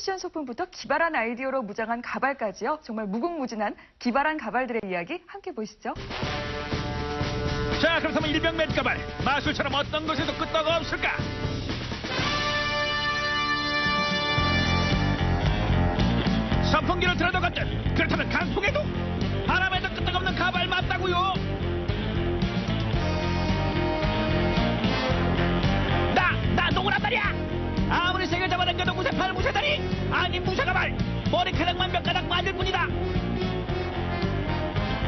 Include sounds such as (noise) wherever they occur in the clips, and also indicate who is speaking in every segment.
Speaker 1: 패션 소품부터 기발한 아이디어로 무장한 가발까지요. 정말 무궁무진한 기발한 가발들의 이야기 함께 보시죠.
Speaker 2: 자, 그렇다면 일병 맨 가발 마술처럼 어떤 것에도 끄떡 없을까? 머리카락만 몇 가닥 맞을 뿐이다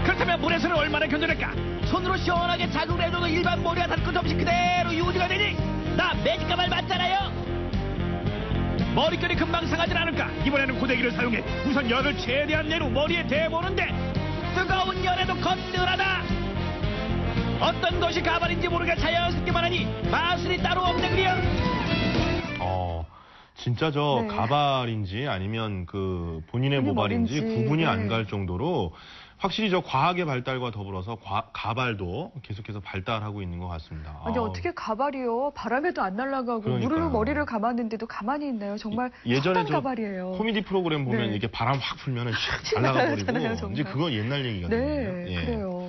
Speaker 2: 그렇다면 물에서는 얼마나 견뎌낼까? 손으로 시원하게 자극을 해줘도 일반 모래와 다를 것 없이 그대로 유지가 되니 나 매직가발 맞잖아요 머릿결이 금방 상하진 않을까? 이번에는 고데기를 사용해 우선 열을 최대한 낸후 머리에 대보는데 뜨거운 열에도 건드하다 어떤 것이 가발인지 모르게 자연스럽게만 하니
Speaker 3: 진짜 저
Speaker 1: 네.
Speaker 3: 가발인지 아니면 그 본인의
Speaker 1: 본인
Speaker 3: 모발인지
Speaker 1: 머리인지,
Speaker 3: 구분이
Speaker 1: 네.
Speaker 3: 안갈 정도로 확실히 저 과학의 발달과 더불어서 과- 가발도 계속해서 발달하고 있는 것 같습니다.
Speaker 1: 아니
Speaker 3: 아,
Speaker 1: 어떻게 가발이요? 바람에도 안 날아가고
Speaker 3: 그러니까요.
Speaker 1: 물로 머리를 감았는데도 가만히 있나요? 정말
Speaker 3: 예전에 저
Speaker 1: 가발이에요.
Speaker 3: 코미디 프로그램 보면
Speaker 1: 네.
Speaker 3: 이렇게 바람 확 풀면은 샥
Speaker 1: 날아가잖아요, (laughs)
Speaker 3: 날아가버리고
Speaker 1: 정말.
Speaker 3: 이제 그건 옛날 얘기거든요.
Speaker 1: 네,
Speaker 3: 예.
Speaker 1: 그래요.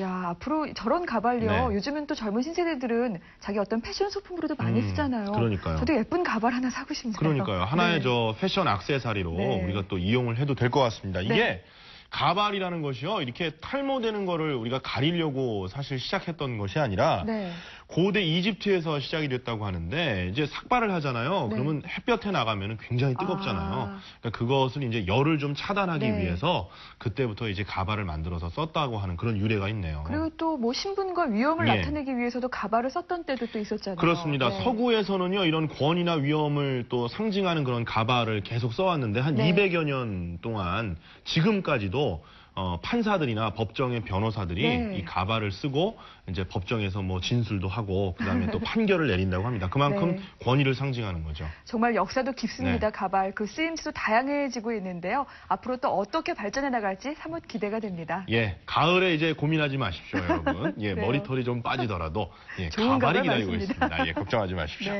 Speaker 1: 야, 앞으로 저런 가발요.
Speaker 3: 네.
Speaker 1: 요즘은 또 젊은 신세대들은 자기 어떤 패션 소품으로도 많이
Speaker 3: 음,
Speaker 1: 쓰잖아요.
Speaker 3: 그러니까요.
Speaker 1: 저도 예쁜 가발 하나 사고 싶네요.
Speaker 3: 그러니까요. 하나의
Speaker 1: 네.
Speaker 3: 저 패션 악세사리로
Speaker 1: 네.
Speaker 3: 우리가 또 이용을 해도 될 것 같습니다. 이게
Speaker 1: 네.
Speaker 3: 가발이라는 것이요. 이렇게 탈모되는 거를 우리가 가리려고 사실 시작했던 것이 아니라
Speaker 1: 네.
Speaker 3: 고대 이집트에서 시작이 됐다고 하는데 이제 삭발을 하잖아요.
Speaker 1: 네.
Speaker 3: 그러면 햇볕에 나가면 굉장히 뜨겁잖아요.
Speaker 1: 아.
Speaker 3: 그러니까 그것을 이제 열을 좀 차단하기
Speaker 1: 네.
Speaker 3: 위해서 그때부터 이제 가발을 만들어서 썼다고 하는 그런 유래가 있네요.
Speaker 1: 그리고 또 뭐 신분과 위험을
Speaker 3: 예.
Speaker 1: 나타내기 위해서도 가발을 썼던 때도 또 있었잖아요.
Speaker 3: 그렇습니다.
Speaker 1: 네.
Speaker 3: 서구에서는요, 이런 권위나 위험을 또 상징하는 그런 가발을 계속 써왔는데, 한
Speaker 1: 네.
Speaker 3: 200여 년 동안 지금까지도 어, 판사들이나 법정의 변호사들이
Speaker 1: 네.
Speaker 3: 이 가발을 쓰고 이제 법정에서 뭐 진술도 하고 그다음에 또 (laughs) 판결을 내린다고 합니다. 그만큼
Speaker 1: 네.
Speaker 3: 권위를 상징하는 거죠.
Speaker 1: 정말 역사도 깊습니다.
Speaker 3: 네.
Speaker 1: 가발 그 쓰임새도 다양해지고 있는데요. 앞으로 또 어떻게 발전해 나갈지 사뭇 기대가 됩니다.
Speaker 3: 예, 가을에 이제 고민하지 마십시오, 여러분. 예,
Speaker 1: 그래요. (laughs)
Speaker 3: 머리털이 좀 빠지더라도 예, 가발이
Speaker 1: 가발
Speaker 3: 기다리고
Speaker 1: 많습니다.
Speaker 3: 있습니다. 예, 걱정하지 마십시오. (laughs)
Speaker 1: 네.